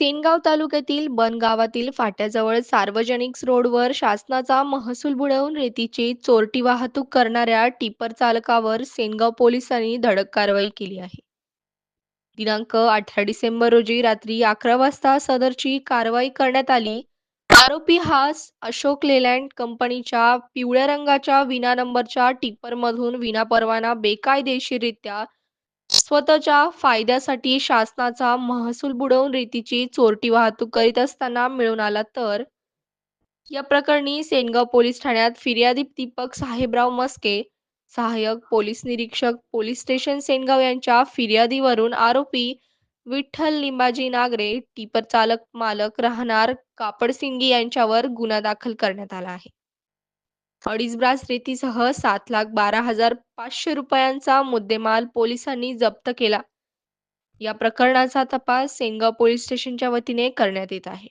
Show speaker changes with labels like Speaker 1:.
Speaker 1: सेनगाव तालुक्यातील बन गावातील फाट्याजवळ सार्वजनिक रोडवर शासनाचा महसूल बुडवून रेतीची चोरटी वाहतूक करणाऱ्या टिपर चालकावर सेनगाव पोलिसांनी धडक कारवाई केली आहे. दिनांक अठरा डिसेंबर रोजी रात्री अकरा वाजता सदरची कारवाई करण्यात आली. आरोपी हा अशोक लेलँड कंपनीच्या पिवळ्या रंगाच्या विना नंबरच्या टिप्परमधून विनापरवाना बेकायदेशीररित्या स्वतःच्या फायद्यासाठी शासनाचा महसूल बुडवून रेतीची चोरटी वाहतूक करीत असताना मिळून आला तर? या प्रकरणी सेनगाव पोलीस ठाण्यात फिर्यादी दीपक साहेबराव मस्के सहाय्यक पोलीस निरीक्षक पोलीस स्टेशन सेनगाव यांच्या फिर्यादीवरून आरोपी विठ्ठल लिंबाजी नागरे टिपर चालक मालक राहणार कापडसिंगी यांच्यावर गुन्हा दाखल करण्यात आला आहे. अडीच ब्रास रेतीसह सात लाख बारा हजार पाचशे रुपयांचा मुद्देमाल पोलिसांनी जप्त केला. या प्रकरणाचा तपास सेनगाव पोलीस स्टेशनच्या वतीने करण्यात येत आहे.